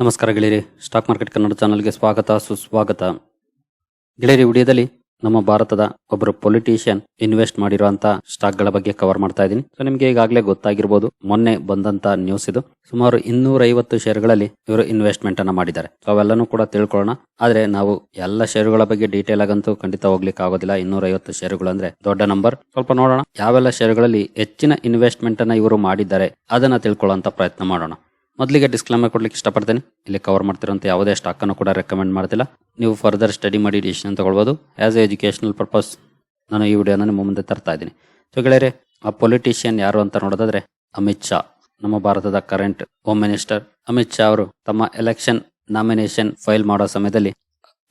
ನಮಸ್ಕಾರ ಗೆಳೆಯರಿ. Stock market Kannada ಚಾನಲ್ಗೆ ಸ್ವಾಗತ, ಸುಸ್ವಾಗತ. ಗೆಳೆಯರಿ, ವಿಡಿಯೋದಲ್ಲಿ ನಮ್ಮ ಭಾರತದ ಒಬ್ಬರು ಪೊಲಿಟಿಷಿಯನ್ ಇನ್ವೆಸ್ಟ್ ಮಾಡಿರುವಂತಹ ಸ್ಟಾಕ್ಗಳ ಬಗ್ಗೆ ಕವರ್ ಮಾಡ್ತಾ ಇದ್ದೀನಿ. ಸೊ ನಿಮ್ಗೆ ಈಗಾಗಲೇ ಗೊತ್ತಾಗಿರ್ಬೋದು, ಮೊನ್ನೆ ಬಂದಂತ ನ್ಯೂಸ್ ಇದು. ಸುಮಾರು ಇನ್ನೂರೈವತ್ತು ಐವತ್ತು ಷೇರ್ಗಳಲ್ಲಿ ಇವರು ಇನ್ವೆಸ್ಟ್ಮೆಂಟ್ ಅನ್ನ ಮಾಡಿದ್ದಾರೆ. ಅವೆಲ್ಲನೂ ಕೂಡ ತಿಳ್ಕೊಳ್ಳೋಣ. ಆದ್ರೆ ನಾವು ಎಲ್ಲ ಷೇರುಗಳ ಬಗ್ಗೆ ಡೀಟೇಲ್ ಆಗಂತೂ ಖಂಡಿತ ಹೋಗ್ಲಿಕ್ಕೆ ಆಗೋದಿಲ್ಲ. ಇನ್ನೂರ ಐವತ್ತು ಷೇರುಗಳು ಅಂದ್ರೆ ದೊಡ್ಡ ನಂಬರ್ ಸ್ವಲ್ಪ ನೋಡೋಣ. ಯಾವೆಲ್ಲ ಷೇರುಗಳಲ್ಲಿ ಹೆಚ್ಚಿನ ಇನ್ವೆಸ್ಟ್ಮೆಂಟ್ ಅನ್ನ ಇವರು ಮಾಡಿದ್ದಾರೆ, ಅದನ್ನ ತಿಳ್ಕೊಳ್ಳುವಂತ ಪ್ರಯತ್ನ ಮಾಡೋಣ. ಮೊದಲಿಗೆ ಡಿಸ್ಕ್ಲೇಮರ್ ಕೊಡ್ಲಿಕ್ಕೆ ಇಷ್ಟಪಡ್ತೇನೆ. ಇಲ್ಲಿ ಕವರ್ ಮಾಡ್ತಿರೋಂಥ ಯಾವುದೇ ಸ್ಟಾಕ್ ಅನ್ನು ಕೂಡ ರೆಕಮೆಂಡ್ ಮಾಡ್ತಿಲ್ಲ. ನೀವು ಫರ್ದರ್ ಸ್ಟಡಿ ಮಾಡಿ ಡಿಸಿಷನ್ ತಗೊಳ್ಬೋದು. ಆ್ಯಸ್ ಎ ಎಜುಕೇಶನಲ್ ಪರ್ಪಸ್ ನಾನು ಈ ವಿಡಿಯೋನ ನಿಮ್ಮ ಮುಂದೆ ತರ್ತಾ ಇದ್ದೀನಿ. ಸೊ ಗೆಳೆಯರೆ, ಆ ಪೊಲಿಟಿಷಿಯನ್ ಯಾರು ಅಂತ ನೋಡೋದಾದ್ರೆ ಅಮಿತ್ ಶಾ. ನಮ್ಮ ಭಾರತದ current home minister Amit Shah ಅವರು ತಮ್ಮ ಎಲೆಕ್ಷನ್ ನಾಮಿನೇಷನ್ ಫೈಲ್ ಮಾಡೋ ಸಮಯದಲ್ಲಿ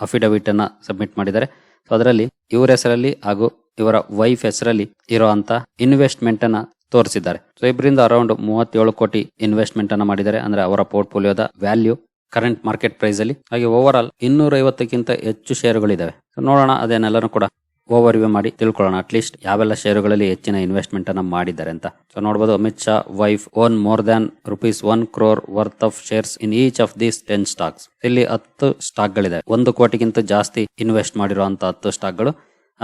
ಅಫಿಡವಿಟ್ ಅನ್ನ ಸಬ್ಮಿಟ್ ಮಾಡಿದ್ದಾರೆ. ಸೊ ಅದರಲ್ಲಿ ಇವರ ಹೆಸರಲ್ಲಿ ಹಾಗೂ ಇವರ ವೈಫ್ ಹೆಸರಲ್ಲಿ ಇರುವಂತ ಇನ್ವೆಸ್ಟ್ಮೆಂಟ್ ಅನ್ನ ತೋರಿಸಿದ್ದಾರೆ. ಸೊ ಇಬ್ಬರಿಂದ ಅರೌಂಡ್ ಮೂವತ್ತೇಳು ಕೋಟಿ ಇನ್ವೆಸ್ಟ್ಮೆಂಟ್ ಅನ್ನು ಮಾಡಿದ್ದಾರೆ. ಅಂದ್ರೆ ಅವರ ಪೋರ್ಟ್ಫೋಲಿಯೋದ ವ್ಯಾಲ್ಯೂ ಕರೆಂಟ್ ಮಾರ್ಕೆಟ್ ಪ್ರೈಸ್ ಅಲ್ಲಿ. ಹಾಗೆ ಓವರ್ ಆಲ್ ಇನ್ನೂರ ಐವತ್ತಕ್ಕಿಂತ ಹೆಚ್ಚು ಶೇರುಗಳಿದ್ದಾವೆ ನೋಡೋಣ, ಅದನ್ನೆಲ್ಲನೂ ಕೂಡ ಓವರ್ ವ್ಯೂ ಮಾಡಿ ತಿಳ್ಕೊಳ್ಳೋಣ. ಅಟ್ಲೀಸ್ಟ್ ಯಾವೆಲ್ಲ ಶೇರುಗಳಲ್ಲಿ ಹೆಚ್ಚಿನ ಇನ್ವೆಸ್ಟ್ಮೆಂಟ್ ಅನ್ನ ಮಾಡಿದ್ದಾರೆ ಅಂತ. ಸೊ ನೋಡಬಹುದು Amit Shah wife own more than rupees one crore worth of shares in each of these ten stocks ಇಲ್ಲಿ ಹತ್ತು ಸ್ಟಾಕ್ ಗಳಿದೆ ಒಂದು ಕೋಟಿಗಿಂತ ಜಾಸ್ತಿ ಇನ್ವೆಸ್ಟ್ ಮಾಡಿರುವಂತ ಹತ್ತು ಸ್ಟಾಕ್ಗಳು.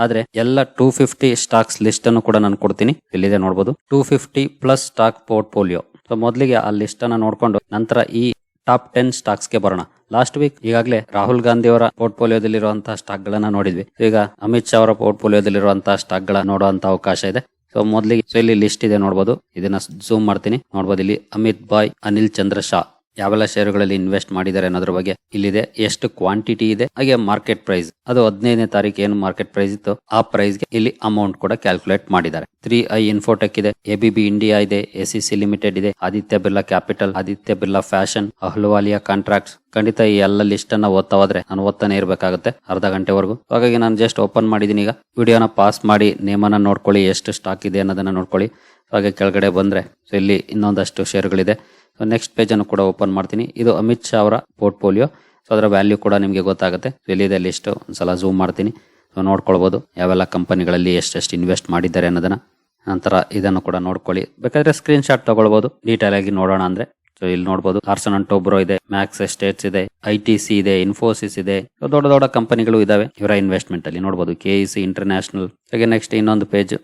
ಆದ್ರೆ ಎಲ್ಲ ಟೂ ಫಿಫ್ಟಿ ಸ್ಟಾಕ್ಸ್ ಲಿಸ್ಟ್ ಅನ್ನು ಕೂಡ ನಾನು ಕೊಡ್ತೀನಿ. ಇಲ್ಲಿದೆ ನೋಡಬಹುದು two fifty plus stock portfolio so ಮೊದಲಿಗೆ ಆ ಲಿಸ್ಟ್ ಅನ್ನ ನೋಡ್ಕೊಂಡು ನಂತರ ಈ ಟಾಪ್ ಟೆನ್ ಸ್ಟಾಕ್ಸ್ಗೆ ಬರೋಣ. ಲಾಸ್ಟ್ ವೀಕ್ ಈಗಾಗಲೇ ರಾಹುಲ್ ಗಾಂಧಿ ಅವರ ಪೋರ್ಟ್ಫೋಲಿಯೋದಲ್ಲಿರುವಂತಹ ಸ್ಟಾಕ್ ಗಳನ್ನ ನೋಡಿದ್ವಿ. ಈಗ ಅಮಿತ್ ಶಾ ಅವರ ಪೋರ್ಟ್ಫೋಲಿಯೋದಲ್ಲಿರುವಂತಹ ಸ್ಟಾಕ್ಗಳ ನೋಡುವಂತ ಅವಕಾಶ ಇದೆ. ಸೊ ಮೊದಲಿಗೆ ಸೊ ಇಲ್ಲಿ ಲಿಸ್ಟ್ ಇದೆ ನೋಡಬಹುದು ಇದನ್ನ ಝೂಮ್ ಮಾಡ್ತೀನಿ. ನೋಡಬಹುದು ಇಲ್ಲಿ ಅಮಿತ್ ಬಾಯ್, ಅನಿಲ್ ಚಂದ್ರ ಶಾ. ಯಾವೆಲ್ಲ ಶೇರುಗಳಲ್ಲಿ ಇನ್ವೆಸ್ಟ್ ಮಾಡಿದ್ದಾರೆ ಅನ್ನೋದ್ರ ಬಗ್ಗೆ ಇಲ್ಲಿದೆ. ಎಷ್ಟು ಕ್ವಾಂಟಿಟಿ ಇದೆ. ಹಾಗೆ ಮಾರ್ಕೆಟ್ ಪ್ರೈಸ್ ಅದು ಹದಿನೈದನೇ ತಾರೀಕು ಏನು ಮಾರ್ಕೆಟ್ ಪ್ರೈಸ್ ಇತ್ತು. ಆ ಪ್ರೈಸ್ಗೆ ಇಲ್ಲಿ ಅಮೌಂಟ್ ಕೂಡ ಕ್ಯಾಲ್ಕುಲೇಟ್ ಮಾಡಿದ್ದಾರೆ. ತ್ರೀ ಐ ಇನ್ಫೋಟೆಕ್ ಇದೆ. ಎಬಿಬಿ ಇಂಡಿಯಾ ಇದೆ. ಎಸಿಸಿ ಲಿಮಿಟೆಡ್ ಇದೆ. Aditya Birla capital Aditya Birla fashion Ahluwalia contracts ಖಂಡಿತ ಈ ಎಲ್ಲ ಲಿಸ್ಟ್ ಅನ್ನ ಓದ್ತಾ ಹೋದ್ರೆ ನಾನು ಓದ್ತಾನೆ ಇರಬೇಕಾಗುತ್ತೆ ಅರ್ಧ ಗಂಟೆವರೆಗೂ. ಹಾಗಾಗಿ ನಾನು ಜಸ್ಟ್ ಓಪನ್ ಮಾಡಿದೀನಿ ಈಗ. ವಿಡಿಯೋನ ಪಾಸ್ ಮಾಡಿ ನೇಮನ್ನ ನೋಡ್ಕೊಳ್ಳಿ, ಎಷ್ಟು ಸ್ಟಾಕ್ ಇದೆ ಅನ್ನೋದನ್ನ ನೋಡ್ಕೊಳ್ಳಿ. ಹಾಗೆ ಕೆಳಗಡೆ ಬಂದ್ರೆ ಸೊ ಇಲ್ಲಿ ಇನ್ನೊಂದಷ್ಟು ಷೇರುಗಳಿದೆ ಸೊ ನೆಕ್ಸ್ಟ್ ಪೇಜ್ ಅನ್ನು ಕೂಡ ಓಪನ್ ಮಾಡ್ತೀನಿ. ಇದು ಅಮಿತ್ ಶಾ ಅವರ ಪೋರ್ಟ್ಫೋಲಿಯೋ ಸೊ ಅದರ ವ್ಯಾಲ್ಯೂ ಕೂಡ ನಿಮಗೆ ಗೊತ್ತಾಗುತ್ತೆ. ಸೊ ಇಲ್ಲಿದೆ ಲಿಸ್ಟ್ ಒಂದ್ಸಲ ಝೂಮ್ ಮಾಡ್ತೀನಿ. ಸೊ ನೋಡ್ಕೊಳ್ಬೋದು. ಯಾವೆಲ್ಲ ಕಂಪನಿಗಳಲ್ಲಿ ಎಷ್ಟೆಷ್ಟು ಇನ್ವೆಸ್ಟ್ ಮಾಡಿದ್ದಾರೆ ಅನ್ನೋದನ್ನ. ನಂತರ ಇದನ್ನು ಕೂಡ ನೋಡ್ಕೊಳ್ಳಿ. ಬೇಕಾದ್ರೆ ಸ್ಕ್ರೀನ್ ಶಾಟ್ ತಗೊಳ್ಬಹುದು ಡೀಟೇಲ್ ಆಗಿ ನೋಡೋಣ ಅಂದ್ರೆ. ಸೊ ಇಲ್ಲಿ ನೋಡಬಹುದು ಆರ್ಸನ್ ಅಂಡ್ ಟೋಬ್ರೋ ಇದೆ ಮ್ಯಾಕ್ಸ್ ಎಸ್ಟೇಟ್ಸ್ ಇದೆ ಐ ಟಿ ಸಿ ಇದೆ ಇನ್ಫೋಸಿಸ್ ಇದೆ. ದೊಡ್ಡ ದೊಡ್ಡ ಕಂಪನಿಗಳು ಇದಾವೆ. ಇವರ ಇನ್ವೆಸ್ಟ್ಮೆಂಟ್ ಅಲ್ಲಿ ನೋಡಬಹುದು ಕೆ ಇ ಸಿ ಇಂಟರ್ನ್ಯಾಷನಲ್ ಹಾಗೆ ನೆಕ್ಸ್ಟ್ ಇನ್ನೊಂದು ಪೇಜ್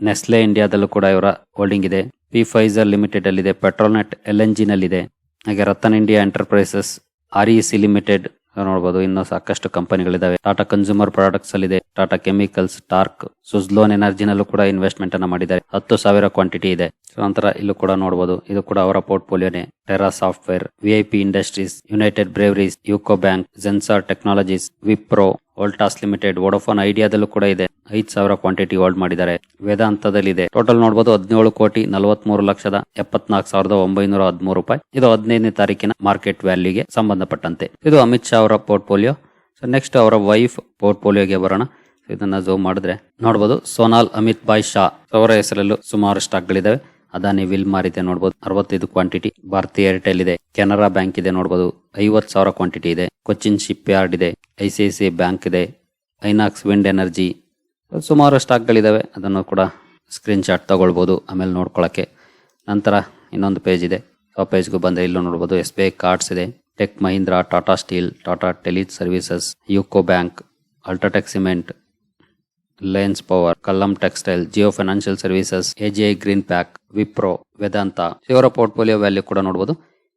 ನೆಸ್ಲೆ ಇಂಡಿಯಾದಲ್ಲೂ ಕೂಡ ಇವರ ಹೋಲ್ಡಿಂಗ್ ಇದೆ. ಪಿ ಫೈಸರ್ ಲಿಮಿಟೆಡ್ ಅಲ್ಲಿದೆ ಪೆಟ್ರೋಲ್ನೆಟ್ ಎಲ್ ಎನ್ ಜಿನಲ್ಲಿದೆ ಹಾಗೆ Ratan India enterprises R E C limited ನೋಡಬಹುದು ಇನ್ನೂ ಸಾಕಷ್ಟು ಕಂಪನಿಗಳಿದಾವೆ ಟಾಟಾ ಕನ್ಸ್ಯೂಮರ್ ಪ್ರಾಡಕ್ಟ್ಸ್ ಅಲ್ಲಿದೆ. ಟಾಟಾ ಕೆಮಿಕಲ್ಸ್ ಟಾರ್ಕ್ ಸುಜ್ಲೋನ್ ಎನರ್ಜಿನಲ್ಲೂ ಕೂಡ ಇನ್ವೆಸ್ಟ್ಮೆಂಟ್ ಅನ್ನ ಮಾಡಿದ್ದಾರೆ. ಹತ್ತು ಸಾವಿರ ಕ್ವಾಂಟಿಟಿ ಇದೆ. ಸೊ ನಂತರ ಇಲ್ಲೂ ಕೂಡ ನೋಡಬಹುದು ಇದು ಕೂಡ ಅವರ ಪೋರ್ಟ್ಫೋಲಿಯೋನೇ Tera software VIP industries United Breweries UCO bank Zensar technologies Wipro Voltas limited Vodafone ಐಡಿಯಾದಲ್ಲೂ ಕೂಡ ಇದೆ. ಐದ್ ಸಾವಿರ ಕ್ವಾಂಟಿಟಿ ಹೋಲ್ಡ್ ಮಾಡಿದ್ದಾರೆ. ವೇದಾಂತದಲ್ಲಿ ಇದೆ ಟೋಟಲ್ ನೋಡಬಹುದು ಹದಿನೇಳು ಕೋಟಿ ನಲವತ್ಮೂರು ಲಕ್ಷದ ಎಪ್ಪತ್ನಾಲ್ಕು ಸಾವಿರದ ಒಂಬೈನೂರ ಹದಿಮೂರು ರೂಪಾಯಿ. ಇದು ಹದಿನೈದನೇ ತಾರೀಕಿನ ಮಾರ್ಕೆಟ್ ವ್ಯಾಲ್ಯೂಗೆ ಸಂಬಂಧಪಟ್ಟಂತೆ. ಇದು ಅಮಿತ್ ಶಾ ಅವರ ಪೋರ್ಟ್ಫೋಲಿಯೋ. ಸೊ ನೆಕ್ಸ್ಟ್ ಅವರ ವೈಫ್ ಪೋರ್ಟ್ಫೋಲಿಯೋಗೆ ಬರೋಣ. ಇದನ್ನ ಝೂಮ್ ಮಾಡಿದ್ರೆ ನೋಡಬಹುದು ಸೋನಾಲ್ ಅಮಿತ್ ಬಾಯ್ ಶಾ ಅವರ ಹೆಸರಲ್ಲೂ ಸುಮಾರು ಸ್ಟಾಕ್ಗಳಿದಾವೆ ಅದಾನಿ ವಿಲ್ ಮಾರಿದೆ ನೋಡಬಹುದು ಅರವತ್ತೈದು ಕ್ವಾಂಟಿಟಿ. ಭಾರತೀಯ ಏರ್ಟೆಲ್ ಇದೆ. ಕೆನರಾ ಬ್ಯಾಂಕ್ ಇದೆ ನೋಡಬಹುದು ಐವತ್ ಸಾವಿರ ಕ್ವಾಂಟಿಟಿ ಇದೆ. ಕೊಚ್ಚಿನ್ ಶಿಪ್ ಯಾರ್ಡ್ ಇದೆ. I C I C bank ಇದೆ. ಐನಾಕ್ಸ್ ವಿಂಡ್ ಎನರ್ಜಿ ಸುಮಾರು ಸ್ಟಾಕ್ಗಳಿದ್ದಾವೆ ಅದನ್ನು ಕೂಡ ಸ್ಕ್ರೀನ್ ಶಾಟ್ ತಗೊಳ್ಬೋದು, ಆಮೇಲೆ ನೋಡ್ಕೊಳ್ಳೋಕ್ಕೆ ನಂತರ ಇನ್ನೊಂದು ಪೇಜ್ ಇದೆ. ಆ ಪೇಜ್ಗೂ ಬಂದರೆ ಇಲ್ಲೂ ನೋಡ್ಬೋದು. ಎಸ್ ಬಿ ಐ ಕಾರ್ಡ್ಸ್ ಇದೆ. Tech Mahindra, Tata steel, Tata teleservices, UCO bank, UltraTech cement Reliance power, Kallam textile, Jio financial services I green pack, Wipro, Vedanta. ಇವರ ಪೋರ್ಟ್ಫೋಲಿಯೋ ವ್ಯಾಲ್ಯೂ ಕೂಡ ನೋಡಬಹುದು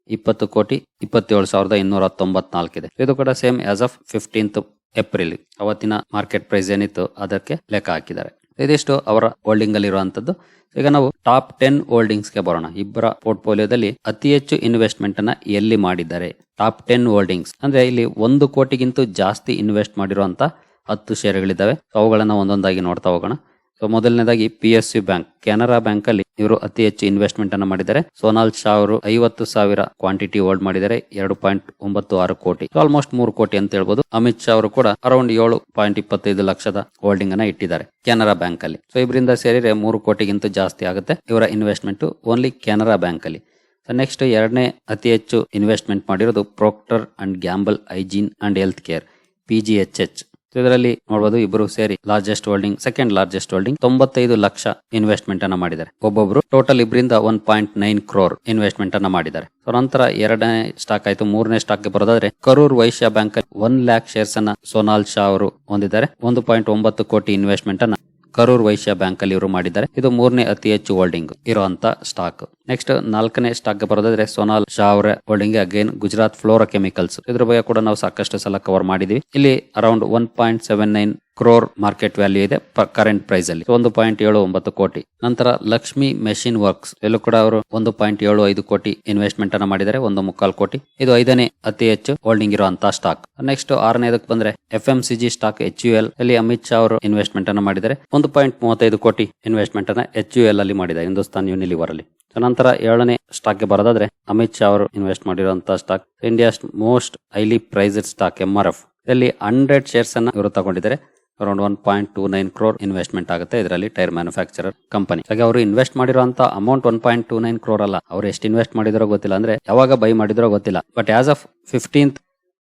ಇಪ್ಪತ್ತು ಕೋಟಿ, ಇಪ್ಪತ್ತೇಳು ಸಾವಿರದ ಇನ್ನೂರ ತೊಂಬತ್ನಾಲ್ಕು ಇದೆ. ಇದು ಕೂಡ same as of fifteenth April ಅವತ್ತಿನ ಮಾರ್ಕೆಟ್ ಪ್ರೈಸ್ ಏನಿತ್ತು ಅದಕ್ಕೆ ಲೆಕ್ಕ ಹಾಕಿದ್ದಾರೆ. ಇದಿಷ್ಟು ಅವರ ಹೋಲ್ಡಿಂಗ್ ಅಲ್ಲಿ ಇರುವಂತದ್ದು ಈಗ ನಾವು ಟಾಪ್ ಟೆನ್ ಹೋಲ್ಡಿಂಗ್ಸ್ಗೆ ಬರೋಣ. ಇಬ್ಬರ ಪೋರ್ಟ್ಫೋಲಿಯೋದಲ್ಲಿ ಅತಿ ಹೆಚ್ಚು ಇನ್ವೆಸ್ಟ್ಮೆಂಟ್ ಅನ್ನ ಎಲ್ಲಿ ಮಾಡಿದ್ದಾರೆ? Top ten holdings. ಅಂದ್ರೆ ಇಲ್ಲಿ ಒಂದು ಕೋಟಿಗಿಂತ ಜಾಸ್ತಿ ಇನ್ವೆಸ್ಟ್ ಮಾಡಿರುವಂತ ಹತ್ತು ಶೇರ್ಗಳಿದ್ದಾವೆ ಅವುಗಳನ್ನ ಒಂದೊಂದಾಗಿ ನೋಡ್ತಾ ಹೋಗೋಣ. ಸೊ ಮೊದಲನೇದಾಗಿ P S U bank Canara bank ಅಲ್ಲಿ ಇವರು ಅತಿ ಹೆಚ್ಚು ಇನ್ವೆಸ್ಟ್ಮೆಂಟ್ ಅನ್ನು ಮಾಡಿದ್ದಾರೆ. ಸೋನಾಲ್ ಶಾ ಅವರು ಐವತ್ತು ಸಾವಿರ ಕ್ವಾಂಟಿಟಿ ಹೋಲ್ಡ್ ಮಾಡಿದ್ದಾರೆ. ಎರಡು ಪಾಯಿಂಟ್ ಒಂಬತ್ತು ಆರು ಕೋಟಿ. ಆಲ್ಮೋಸ್ಟ್ ಮೂರು ಕೋಟಿ ಅಂತ ಹೇಳ್ಬೋದು. ಅಮಿತ್ ಶಾ ಅವರು ಕೂಡ ಅರೌಂಡ್ ಏಳು ಪಾಯಿಂಟ್ ಇಪ್ಪತ್ತೈದು ಲಕ್ಷದ ಹೋಲ್ಡಿಂಗ್ ಅನ್ನ ಇಟ್ಟಿದ್ದಾರೆ ಕೆನರಾ ಬ್ಯಾಂಕ್ ಅಲ್ಲಿ. ಸೊ ಇವರಿಂದ ಸೇರಿದ್ರೆ ಮೂರು ಕೋಟಿಗಿಂತ ಜಾಸ್ತಿ ಆಗುತ್ತೆ ಇವರ ಇನ್ವೆಸ್ಟ್ಮೆಂಟ್ ಓನ್ಲಿ ಕೆನರಾ ಬ್ಯಾಂಕ್ ಅಲ್ಲಿ. ನೆಕ್ಸ್ಟ್ ಎರಡನೇ ಅತಿ ಹೆಚ್ಚು ಇನ್ವೆಸ್ಟ್ಮೆಂಟ್ ಮಾಡಿರೋದು Procter and Gamble hygiene and health care P H ಇದರಲ್ಲಿ ನೋಡಬಹುದು ಇಬ್ಬರು ಸೇರಿ largest holding second largest holding ತೊಂಬತ್ತೈದು ಲಕ್ಷ ಇನ್ವೆಸ್ಟ್ಮೆಂಟ್ ಅನ್ನ ಮಾಡಿದ್ದಾರೆ. ಒಬ್ಬೊಬ್ರು total ಇಬ್ಬರಿಂದ one point nine crore investment ಅನ್ನ ಮಾಡಿದ್ದಾರೆ. ಸೊ ನಂತರ ಎರಡನೇ ಸ್ಟಾಕ್ ಆಯ್ತು. ಮೂರನೇ ಸ್ಟಾಕ್ಗೆ ಬರೋದಾದ್ರೆ ಕರೂರ್ ವೈಶ್ಯ ಬ್ಯಾಂಕ್ ಅಲ್ಲಿ ಒನ್ ಲ್ಯಾಕ್ ಶೇರ್ಸ್ ಅನ್ನ ಸೋನಾಲ್ ಶಾ ಅವರು ಹೊಂದಿದ್ದಾರೆ. ಒಂದು ಪಾಯಿಂಟ್ ಒಂಬತ್ತು ಕೋಟಿ ಇನ್ವೆಸ್ಟ್ಮೆಂಟ್ ಅನ್ನ ಕರೂರ್ ವೈಶ್ಯ ಬ್ಯಾಂಕ್ ಅಲ್ಲಿ ಇವರು ಮಾಡಿದ್ದಾರೆ. ಇದು ಮೂರನೇ ಅತಿ ಹೆಚ್ಚು ಹೋಲ್ಡಿಂಗ್ ಇರುವಂತ ಸ್ಟಾಕ್ ನೆಕ್ಸ್ಟ್ ನಾಲ್ಕನೇ ಸ್ಟಾಕ್ ಬರೋದಾದ್ರೆ ಸೋನಾಲ್ ಶಾ ಅವರ holding again Gujarat fluorochemicals. ಇದ್ರ ಬಗ್ಗೆ ಕೂಡ ನಾವು ಸಾಕಷ್ಟು ಸಲ ಕವರ್ ಮಾಡಿದೀವಿ. ಇಲ್ಲಿ around one point seven nine crore market value ಇದೆ ಕರೆಂಟ್ ಪ್ರೈಸ್ ಅಲ್ಲಿ. ಒಂದು ಪಾಯಿಂಟ್ ಏಳು ಒಂಬತ್ತು ಕೋಟಿ. ನಂತರ ಲಕ್ಷ್ಮಿ ಮೆಷಿನ್ ವರ್ಕ್ಸ್ ಎಲ್ಲೂ ಕೂಡ ಅವರು ಒಂದು ಪಾಯಿಂಟ್ ಏಳು ಐದು ಕೋಟಿ ಇನ್ವೆಸ್ಟ್ಮೆಂಟ್ ಅನ್ನ ಮಾಡಿದ್ದಾರೆ, ಒಂದು ಮುಕ್ಕಾಲು ಕೋಟಿ. ಇದು ಐದನೇ ಅತಿ ಹೆಚ್ಚು ಹೋಲ್ಡಿಂಗ್ ಇರುವಂತಹ ಸ್ಟಾಕ್ ನೆಕ್ಸ್ಟ್ ಆರನೇದಕ್ಕೆ ಬಂದ್ರೆ F M C G stock H U L ಅಲ್ಲಿ ಅಮಿತ್ ಶಾ ಅವರು ಇನ್ವೆಸ್ಟ್ಮೆಂಟ್ ಅನ್ನ ಮಾಡಿದ್ದಾರೆ, ಒಂದು ಪಾಯಿಂಟ್ ಮೂವತ್ತೈದು ಕೋಟಿ ಇನ್ವೆಸ್ಟ್ಮೆಂಟ್ ಅನ್ನ ಎಚ್ ಯು ಎಲ್ ಅಲ್ಲಿ ಮಾಡಿದ್ದಾರೆ, ಹಿಂದೂಸ್ತಾನ್ ಯೂನಿಲಿವರ್ ಅಲ್ಲಿ. ನಂತರ ಏಳನೇ ಸ್ಟಾಕ್ಗೆ ಬರೋದಾದ್ರೆ ಅಮಿತ್ ಶಾ ಅವರು ಇನ್ವೆಸ್ಟ್ ಮಾಡಿರುವಂತಹ stock India's most highly priced stock M R F ಇಲ್ಲಿ ಹಂಡ್ರೆಡ್ ಶೇರ್ಸ್ ಅನ್ನ ಇವರು ತಗೊಂಡಿದ್ದಾರೆ. Around one point two nine crore investment ಆಗುತ್ತೆ. ಇದರಲ್ಲಿ ಟೈರ್ ಮ್ಯಾನುಫ್ಯಾಕ್ಚರರ್ ಕಂಪನಿ. ಹಾಗೆ ಅವರು ಇನ್ವೆಸ್ಟ್ ಮಾಡಿರುವಂತ amount one point two nine crore ಅಲ್ಲ. ಅವ್ರು ಎಷ್ಟು ಇನ್ವೆಸ್ಟ್ ಮಾಡಿದ್ರೋ ಗೊತ್ತಿಲ್ಲ ಅಂದ್ರೆ ಯಾವಾಗ ಬೈ ಮಾಡಿದ್ರೋ ಗೊತ್ತಿಲ್ಲ. But as of fifteenth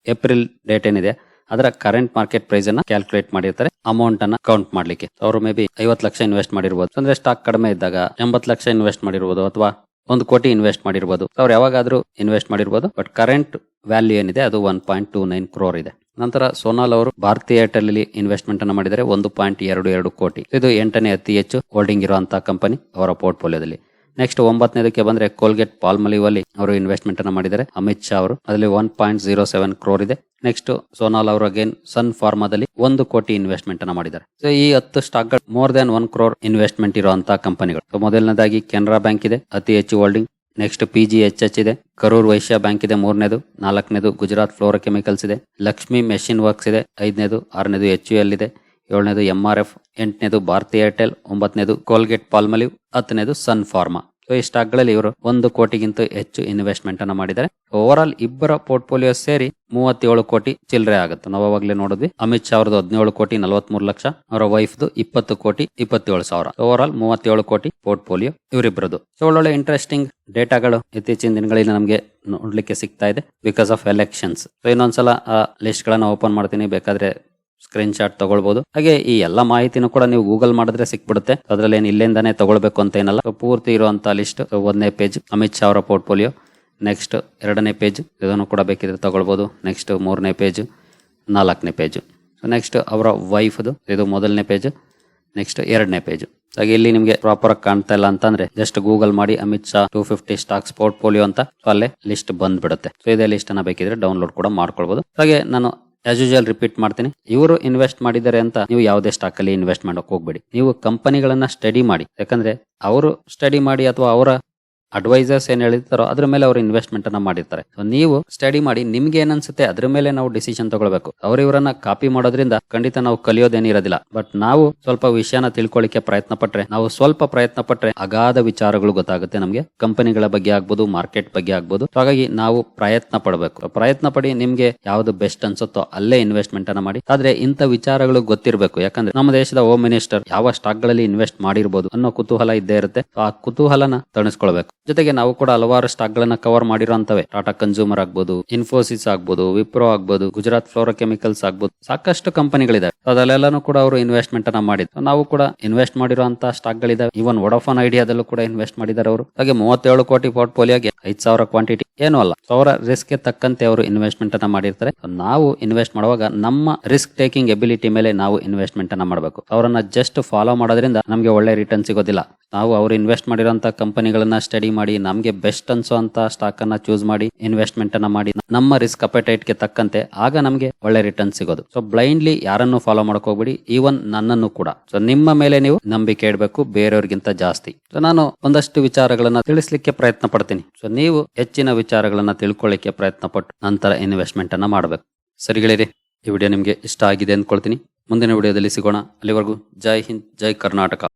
April date ಏನಿದೆ, ಅದರ ಕರೆಂಟ್ ಮಾರ್ಕೆಟ್ ಪ್ರೈಸ್ ಅನ್ನ ಕ್ಯಾಲ್ಕುಲೇಟ್ ಮಾಡಿರ್ತಾರೆ. ಅಮೌಂಟ್ ಅನ್ನ ಕೌಂಟ್ ಮಾಡ್ಲಿಕ್ಕೆ. ಅವರು ಮೇ ಬಿ ಐವತ್ ಲಕ್ಷ ಇನ್ವೆಸ್ಟ್ ಮಾಡಿರ್ಬೋದು. ಅಂದ್ರೆ ಸ್ಟಾಕ್ ಕಡಿಮೆ ಇದ್ದಾಗ ಎಂಬತ್ ಲಕ್ಷ ಇನ್ವೆಸ್ಟ್ ಮಾಡಿರ್ಬೋದು ಅಥವಾ ಒಂದು ಕೋಟಿ ಇನ್ವೆಸ್ಟ್ ಮಾಡಿರ್ಬೋದು. ಅವ್ರು ಯಾವಾಗಾದ್ರೂ ಇನ್ವೆಸ್ಟ್ ಮಾಡಿರ್ಬೋದು. ಬಟ್ ಕರೆಂಟ್ ವ್ಯಾಲ್ಯೂ ಏನಿದೆ, ಅದು one point two nine crore ಇದೆ. ನಂತರ ಸೋನಾಲ್ ಅವರು ಭಾರತೀಯ ಏರ್ಟೆಲ್ ಅಲ್ಲಿ ಇನ್ವೆಸ್ಟ್ಮೆಂಟ್ ಅನ್ನು ಮಾಡಿದರೆ ಒಂದು ಪಾಯಿಂಟ್ ಎರಡು ಎರಡು ಕೋಟಿ. ಇದು ಎಂಟನೇ ಅತಿ ಹೆಚ್ಚು ಹೋಲ್ಡಿಂಗ್ ಇರುವಂತಹ ಕಂಪನಿ ಅವರ ಪೋರ್ಟ್ಫೋಲಿಯೋದಲ್ಲಿ ನೆಕ್ಸ್ಟ್ ಒಂಬತ್ತನೇದಕ್ಕೆ ಬಂದ್ರೆ ಕೋಲ್ಗೇಟ್ ಪಾಲ್ಮಲಿವಲ್ಲಿ ಅವರು ಇನ್ವೆಸ್ಟ್ಮೆಂಟ್ ಅನ್ನು ಮಾಡಿದ್ದಾರೆ ಅಮಿತ್ ಶಾ ಅವರು. ಅದರಲ್ಲಿ one point zero seven crore ಇದೆ. ನೆಕ್ಸ್ಟ್ ಸೋನಾಲ್ ಅವರು ಅಗೇನ್ ಸನ್ ಫಾರ್ಮಾದಲ್ಲಿ ಒಂದು ಕೋಟಿ ಇನ್ವೆಸ್ಟ್ಮೆಂಟ್ ಅನ್ನ ಮಾಡಿದ್ದಾರೆ. ಸೊ ಈ ಹತ್ತು ಸ್ಟಾಕ್ಗಳು more than one crore investment ಇರುವಂತಹ ಕಂಪನಿಗಳು ಮೊದಲನೇದಾಗಿ ಕೆನರಾ ಬ್ಯಾಂಕ್ ಇದೆ. ಅತಿ ಹೆಚ್ಚು holding next P G H H ಇದೆ. ಕರೂರ್ ವೈಶ್ಯ ಬ್ಯಾಂಕ್ ಇದೆ, ಮೂರನೇದು. ನಾಲ್ಕನೇದು ಗುಜರಾತ್ ಫ್ಲೋರ ಕೆಮಿಕಲ್ಸ್ ಇದೆ. ಲಕ್ಷ್ಮಿ ಮೆಷಿನ್ ವರ್ಕ್ಸ್ ಇದೆ, ಐದನೇದು. ಆರನೇದು ಎಚ್ ಯು ಎಲ್ ಇದೆ. ಏಳನೇದು ಎಂ ಆರ್ ಎಫ್ ಎಂಟನೇದು ಭಾರತಿ ಏರ್ಟೆಲ್ ಒಂಬತ್ತನೇದು ಕೋಲ್ಗೇಟ್ ಪಾಲ್ಮಲಿವ್ ಹತ್ತನೇದು ಸನ್ ಫಾರ್ಮಾ ಈ ಸ್ಟಾಕ್ಗಳಲ್ಲಿ ಇವರು ಒಂದು ಕೋಟಿಗಿಂತ ಹೆಚ್ಚು ಇನ್ವೆಸ್ಟ್ಮೆಂಟ್ ಅನ್ನ ಮಾಡಿದ್ದಾರೆ. ಓವರ್ ಆಲ್ ಇಬ್ಬರ ಪೋರ್ಟ್ಫೋಲಿಯೋ ಸೇರಿ ಮೂವತ್ತೇಳು ಕೋಟಿ ಚಿಲ್ಲರೆ ಆಗುತ್ತೆ. ನಾವು ಅವಾಗಲೇ ನೋಡಿದ್ವಿ. ಅಮಿತ್ ಶಾ ಅವ್ರದ್ದು ಹದಿನೇಳು ಕೋಟಿ, ನಲವತ್ಮೂರು ಲಕ್ಷ. ಅವರ ವೈಫ್ದು ಇಪ್ಪತ್ತು ಕೋಟಿ, ಇಪ್ಪತ್ತೇಳು ಸಾವಿರ. ಓವರ್ ಆಲ್ ಮೂವತ್ತೇಳು ಕೋಟಿ ಪೋರ್ಟ್ಫೋಲಿಯೋ ಇವರಿಬ್ಬರದು ಸೊ ಒಳ್ಳೊಳ್ಳೆ ಇಂಟ್ರೆಸ್ಟಿಂಗ್ ಡೇಟಾಗಳು ಇತ್ತೀಚಿನ ದಿನಗಳಲ್ಲಿ ನಮಗೆ ನೋಡ್ಲಿಕ್ಕೆ ಸಿಗ್ತಾ ಇದೆ ಬಿಕಾಸ್ ಆಫ್ ಎಲೆಕ್ಷನ್ಸ್ ಸೊ ಇನ್ನೊಂದ್ಸಲ ಆ ಲಿಸ್ಟ್ ಗಳನ್ನ ಓಪನ್ ಮಾಡ್ತೀನಿ. ಬೇಕಾದ್ರೆ ಸ್ಕ್ರೀನ್ ಶಾಟ್ ತಗೊಳ್ಬಹುದು ಹಾಗೆ ಈ ಎಲ್ಲ ಮಾಹಿತಿನೂ ಕೂಡ ನೀವು ಗೂಗಲ್ ಮಾಡಿದ್ರೆ ಸಿಕ್ಬಿಡುತ್ತೆ. ಅದ್ರಲ್ಲಿ ಏನು ಇಲ್ಲಿಂದಾನೆ ತಗೊಳ್ಬೇಕು ಅಂತ ಏನಲ್ಲ. ಪೂರ್ತಿ ಇರುವಂತ ಲಿಸ್ಟ್ ಒಂದನೇ ಪೇಜ್ ಅಮಿತ್ ಶಾ ಅವರ ಪೋರ್ಟ್ಫೋಲಿಯೋ ನೆಕ್ಸ್ಟ್ ಎರಡನೇ ಪೇಜ್ ಇದನ್ನು ಕೂಡ ಬೇಕಿದ್ರೆ ತಗೊಳ್ಬಹುದು ನೆಕ್ಸ್ಟ್ ಮೂರನೇ ಪೇಜ್ ನಾಲ್ಕನೇ ಪೇಜ್ ನೆಕ್ಸ್ಟ್ ಅವರ ವೈಫ್ದು ಇದು ಮೊದಲನೇ ಪೇಜ್ ನೆಕ್ಸ್ಟ್ ಎರಡನೇ ಪೇಜ್ ಹಾಗೆ ಇಲ್ಲಿ ನಿಮಗೆ ಪ್ರಾಪರ್ ಆಗಿ ಕಾಣ್ತಾ ಇಲ್ಲ ಅಂತಂದ್ರೆ ಜಸ್ಟ್ ಗೂಗಲ್ ಮಾಡಿ Amit Shah two fifty stocks portfolio ಅಂತ ಸೊ ಅಲ್ಲೇ ಲಿಸ್ಟ್ ಬಂದ್ಬಿಡುತ್ತೆ. ಸೊ ಇದೇ ಲಿಸ್ಟ್ ಅನ್ನ ಬೇಕಿದ್ರೆ ಡೌನ್ಲೋಡ್ ಕೂಡ ಮಾಡ್ಕೊಳ್ಬಹುದು ಹಾಗೆ ನಾನು ಆಸ್ ಯೂಶಲ್ ರಿಪೀಟ್ ಮಾಡ್ತೀನಿ. ಇವರು ಇನ್ವೆಸ್ಟ್ ಮಾಡಿದ್ದಾರೆ ಅಂತ ನೀವು ಯಾವುದೇ ಸ್ಟಾಕ್ ಅಲ್ಲಿ ಇನ್ವೆಸ್ಟ್ ಮಾಡೋಕೆ ಹೋಗ್ಬೇಡಿ. ನೀವು ಕಂಪನಿಗಳನ್ನ ಸ್ಟಡಿ ಮಾಡಿ. ಯಾಕಂದ್ರೆ, ಅವರು ಸ್ಟಡಿ ಮಾಡಿ ಅಥವಾ ಅವರ ಅಡ್ವೈಸರ್ಸ್ ಏನ್ ಹೇಳಿರ್ತಾರೋ ಅದ್ರ ಮೇಲೆ ಅವರು ಇನ್ವೆಸ್ಟ್ಮೆಂಟ್ ಅನ್ನ ಮಾಡಿರ್ತಾರೆ. ನೀವು ಸ್ಟಡಿ ಮಾಡಿ ನಿಮ್ಗೆ ಏನ್ ಅನ್ಸುತ್ತೆ ಅದ್ರ ಮೇಲೆ ನಾವು ಡಿಸಿಷನ್ ತಗೊಳ್ಬೇಕು. ಅವ್ರ ಇವರನ್ನ ಕಾಪಿ ಮಾಡೋದ್ರಿಂದ ಖಂಡಿತ ನಾವು ಕಲಿಯೋದೇನಿರೋದಿಲ್ಲ ಬಟ್ ನಾವು ಸ್ವಲ್ಪ ವಿಷಯನ ತಿಳ್ಕೊಳ್ಳಿಕ್ಕೆ ಪ್ರಯತ್ನ ಪಟ್ರೆ, ನಾವು ಸ್ವಲ್ಪ ಪ್ರಯತ್ನ ಪಟ್ರೆ ಅಗಾಧ ವಿಚಾರಗಳು ಗೊತ್ತಾಗುತ್ತೆ ನಮಗೆ. ಕಂಪನಿಗಳ ಬಗ್ಗೆ ಆಗ್ಬೋದು ಮಾರ್ಕೆಟ್ ಬಗ್ಗೆ ಆಗ್ಬೋದು. ಹಾಗಾಗಿ ನಾವು ಪ್ರಯತ್ನ ಪಡಬೇಕು. ಪ್ರಯತ್ನ ಪಡಿ ನಿಮ್ಗೆ ಯಾವ್ದು ಬೆಸ್ಟ್ ಅನ್ಸುತ್ತೋ ಅಲ್ಲೇ ಇನ್ವೆಸ್ಟ್ಮೆಂಟ್ ಅನ್ನ ಮಾಡಿ. ಆದ್ರೆ ಇಂಥ ವಿಚಾರಗಳು ಗೊತ್ತಿರಬೇಕು. ಯಾಕಂದ್ರೆ ನಮ್ಮ ದೇಶದ ಹೋಮ್ ಮಿನಿಸ್ಟರ್ ಯಾವ ಸ್ಟಾಕ್ಗಳಲ್ಲಿ ಇನ್ವೆಸ್ಟ್ ಮಾಡಿರ್ಬೋದು ಅನ್ನೋ ಕುತೂಹಲ ಇದ್ದೇ ಇರುತ್ತೆ. ಆ ಕುತೂಹಲನ ತಣಿಸ್ಕೊಳ್ಬೇಕು. ಜೊತೆಗೆ ನಾವು ಕೂಡ ಹಲವಾರು ಸ್ಟಾಕ್ ಗಳನ್ನ ಕವರ್ ಮಾಡಿರೋಂತವೆ ಟಾಟಾ ಕನ್ಸ್ಯೂಮರ್ ಆಗ್ಬೋದು ಇನ್ಫೋಸಿಸ್ ಆಗ್ಬೋದು ವಿಪ್ರೋ ಆಗ್ಬೋದು ಗುಜರಾತ್ ಫ್ಲೋರೋ ಕೆಮಿಕಲ್ಸ್ ಆಗ್ಬೋದು. ಸಾಕಷ್ಟು ಕಂಪನಿಗಳಿದಾವೆ. ಅದಲ್ಲೆಲ್ಲಾನು ಕೂಡ ಅವರು ಇನ್ವೆಸ್ಟ್ಮೆಂಟ್ ಅನ್ನ ಮಾಡಿದ್ರು. ನಾವು ಕೂಡ ಇನ್ವೆಸ್ಟ್ ಮಾಡಿರುವಂತಹ ಸ್ಟಾಕ್ ಗಳಿದಾವೆ ಇವನ್ ವಡಾಫೋನ್ ಐಡಿಯಾದಲ್ಲೂ ಕೂಡ ಇನ್ವೆಸ್ಟ್ ಮಾಡಿದ್ದಾರೆ ಅವರು. ಹಾಗೆ ಮೂವತ್ತೇಳು ಕೋಟಿ ಪೋರ್ಟ್ಫೋಲಿಯೋಗೆ ಐದ್ ಸಾವಿರ ಕ್ವಾಂಟಿಟಿ ಏನೂ ಅಲ್ಲ. ಸಾವಿರ ಅವರ ರಿಸ್ಕ್ಗೆ ತಕ್ಕಂತೆ ಅವರು ಇನ್ವೆಸ್ಟ್ಮೆಂಟ್ ಅನ್ನ ಮಾಡಿರ್ತಾರೆ. ನಾವು ಇನ್ವೆಸ್ಟ್ ಮಾಡುವಾಗ ನಮ್ಮ ರಿಸ್ಕ್ ಟೇಕಿಂಗ್ ಎಬಿಲಿಟಿ ಮೇಲೆ ನಾವು ಇನ್ವೆಸ್ಟ್ಮೆಂಟ್ ಅನ್ನ ಮಾಡಬೇಕು. ಅವರನ್ನ ಜಸ್ಟ್ ಫಾಲೋ ಮಾಡೋದ್ರಿಂದ ನಮಗೆ ಒಳ್ಳೆ ರಿಟರ್ನ್ ಸಿಗೋದಿಲ್ಲ. ನಾವು ಅವ್ರು ಇನ್ವೆಸ್ಟ್ ಮಾಡಿರೋಂತ ಕಂಪನಿಗಳನ್ನ ಸ್ಟಡಿ ಮಾಡಿ, ನಮಗೆ ಬೆಸ್ಟ್ ಅನ್ಸೋಂತ ಸ್ಟಾಕ್ ಅನ್ನ ಚೂಸ್ ಮಾಡಿ ಇನ್ವೆಸ್ಟ್ಮೆಂಟ್ ಅನ್ನ ಮಾಡಿ, ನಮ್ಮ ರಿಸ್ಕ್ ಅಪೆಟೈಟ್ಗೆ ತಕ್ಕಂತೆ ಆಗ ನಮಗೆ ಒಳ್ಳೆ ರಿಟರ್ನ್ ಸಿಗೋದು. ಸೊ ಬ್ಲೈಂಡ್ಲಿ ಯಾರನ್ನು ಫಾಲೋ ಹೋಗ್ಬಿಡಿ ಈವನ್ ನನ್ನನ್ನು ಕೂಡ. ಸೊ ನಿಮ್ಮ ಮೇಲೆ ನೀವು ನಂಬಿಕೆ ಇಡಬೇಕು, ಬೇರೆಯವ್ರಿಗಿಂತ ಜಾಸ್ತಿ. ಸೊ ನಾನು ಒಂದಷ್ಟು ವಿಚಾರಗಳನ್ನ ತಿಳಿಸ್ಲಿಕ್ಕೆ ಪ್ರಯತ್ನ ಪಡ್ತೀನಿ. ಸೊ ನೀವು ಹೆಚ್ಚಿನ ವಿಚಾರಗಳನ್ನ ತಿಳ್ಕೊಳ್ಳಿಕ್ಕೆ ಪ್ರಯತ್ನ ಪಟ್ಟು ನಂತರ ಇನ್ವೆಸ್ಟ್ಮೆಂಟ್ ಅನ್ನ ಮಾಡಬೇಕು. ಸರಿಗಳಿರಿ ಈ ವಿಡಿಯೋ ನಿಮಗೆ ಇಷ್ಟ ಆಗಿದೆ ಅಂದ್ಕೊಳ್ತೀನಿ. ಮುಂದಿನ ವಿಡಿಯೋದಲ್ಲಿ ಸಿಗೋಣ. ಅಲ್ಲಿವರೆಗೂ ಜೈ ಹಿಂದ್, ಜೈ ಕರ್ನಾಟಕ.